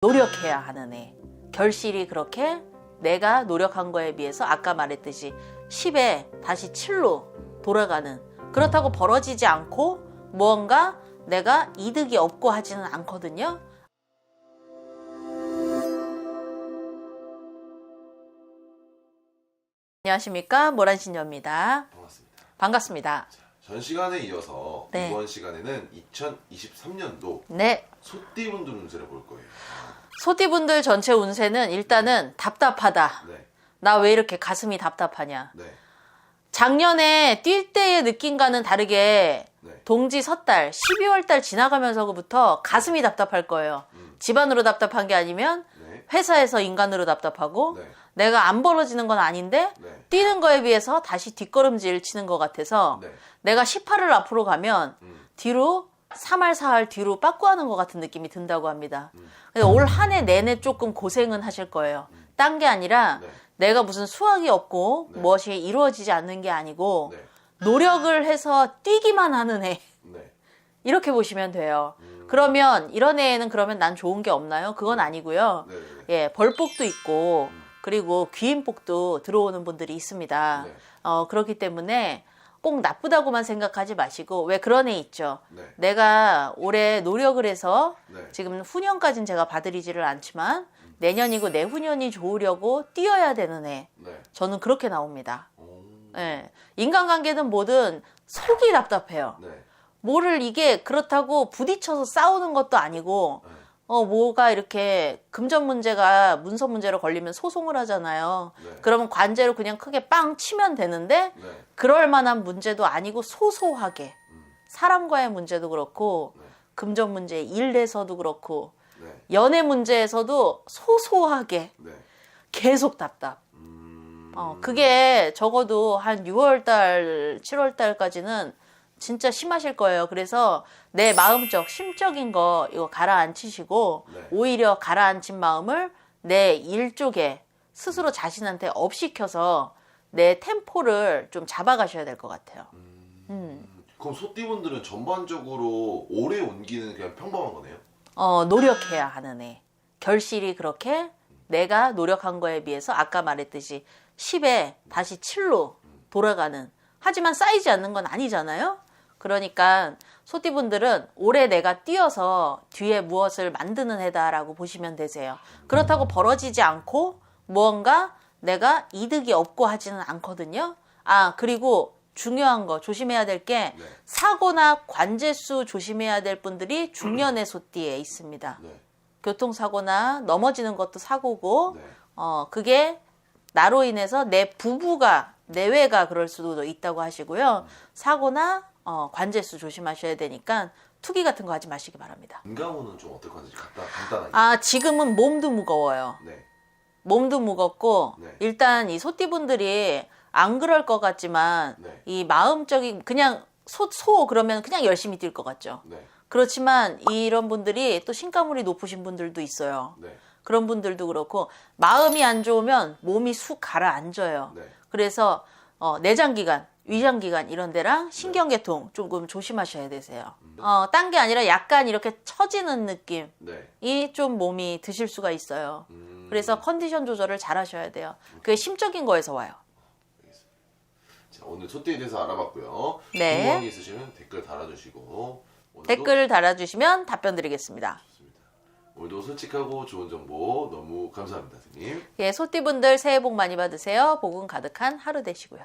노력해야 하는 애. 결실이 그렇게 내가 노력한 거에 비해서 아까 말했듯이 10에 다시 7로 돌아가는 그렇다고 벌어지지 않고 무언가 내가 이득이 없고 하지는 않거든요. 안녕하십니까 모란신녀입니다. 반갑습니다. 반갑습니다. 전 시간에 이어서 네. 이번 시간에는 2023년도 네. 소띠분들 운세를 볼 거예요. 소띠분들 전체 운세는 일단은 답답하다. 네, 나 왜 이렇게 가슴이 답답하냐. 네, 작년에 뛸 때의 느낌과는 다르게 네. 동지 섣달 12월 달 지나가면서부터 가슴이 답답할 거예요. 음. 집안으로 답답한 게 아니면 네, 회사에서 인간으로 답답하고 네, 내가 안 벌어지는 건 아닌데 네, 뛰는 거에 비해서 다시 뒷걸음질 치는 것 같아서 네. 내가 18을 앞으로 가면 음, 뒤로 3할 4할 뒤로 빠꾸하는 것 같은 느낌이 든다고 합니다. 음. 올한 해 내내 조금 고생은 하실 거예요. 딴게 아니라 네, 내가 무슨 수확이 없고 네. 무엇이 이루어지지 않는 게 아니고 네, 노력을 해서 뛰기만 하는 애 네. 이렇게 보시면 돼요. 음, 그러면 이런 애에는 그러면 난 좋은 게 없나요? 그건 아니고요. 네, 네, 네. 예, 벌복도 있고 음. 그리고 귀인복도 들어오는 분들이 있습니다. 네, 어, 그렇기 때문에 꼭 나쁘다고만 생각하지 마시고 왜 그런 애 있죠. 네, 내가 올해 노력을 해서 네. 지금 후년까지는 제가 봐드리지를 않지만 내년이고 내후년이 좋으려고 뛰어야 되는 애. 네. 저는 그렇게 나옵니다. 오, 예. 인간관계든 뭐든 속이 답답해요. 네, 뭐를 이게 그렇다고 부딪혀서 싸우는 것도 아니고 네, 어 뭐가 이렇게 금전 문제가 문서 문제로 걸리면 소송을 하잖아요. 네. 그러면 관제로 그냥 크게 빵 치면 되는데 네, 그럴 만한 문제도 아니고 소소하게 음, 사람과의 문제도 그렇고 네, 금전 문제 일에서도 그렇고 네, 연애 문제에서도 소소하게 네. 계속 답답. 음, 어, 그게 적어도 한 6월 달, 7월 달까지는 진짜 심하실 거예요. 그래서 내 마음적, 심적인 거 이거 가라앉히시고 네. 오히려 가라앉힌 마음을 내 일 쪽에 스스로 자신한테 업시켜서 내 템포를 좀 잡아가셔야 될 것 같아요. 음. 그럼 소띠분들은 전반적으로 오래 온기는 그냥 평범한 거네요? 어, 노력해야 하는 애. 결실이 그렇게 내가 노력한 거에 비해서 아까 말했듯이 10에 다시 7로 돌아가는. 하지만 쌓이지 않는 건 아니잖아요? 그러니까 소띠분들은 올해 내가 뛰어서 뒤에 무엇을 만드는 해다라고 보시면 되세요. 그렇다고 벌어지지 않고 무언가 내가 이득이 없고 하지는 않거든요. 아, 그리고 중요한 거 조심해야 될게 네. 사고나 관제수 조심해야 될 분들이 중년의 소띠에 있습니다. 네, 교통사고나 넘어지는 것도 사고고, 네. 어, 그게 나로 인해서 내 부부가, 내외가 그럴 수도 있다고 하시고요. 사고나, 어, 관제수 조심하셔야 되니까 투기 같은 거 하지 마시기 바랍니다. 인감호는 좀 어떨 건지 간단, 간단하게. 아, 지금은 몸도 무거워요. 네, 몸도 무겁고, 네. 일단 이 소띠분들이 안 그럴 것 같지만, 네. 이 마음적인, 그냥 소, 소, 그러면 그냥 열심히 뛸 것 같죠. 네, 그렇지만 이런 분들이 또 신가물이 높으신 분들도 있어요. 네, 그런 분들도 그렇고 마음이 안 좋으면 몸이 쑥 가라앉아요. 네. 그래서 어, 내장기관, 위장기관 이런 데랑 신경계통 조금 조심하셔야 되세요. 어, 딴 게 아니라 약간 이렇게 처지는 느낌이 네. 좀 몸이 드실 수가 있어요. 음, 그래서 컨디션 조절을 잘 하셔야 돼요. 그게 심적인 거에서 와요. 자, 오늘 소띠에 대해서 알아봤고요. 네. 궁금한 게 있으시면 댓글 달아주시고 오늘도 댓글 달아주시면 답변 드리겠습니다. 좋습니다. 오늘도 솔직하고 좋은 정보 너무 감사합니다, 선생님. 예, 소띠분들 새해 복 많이 받으세요. 복은 가득한 하루 되시고요.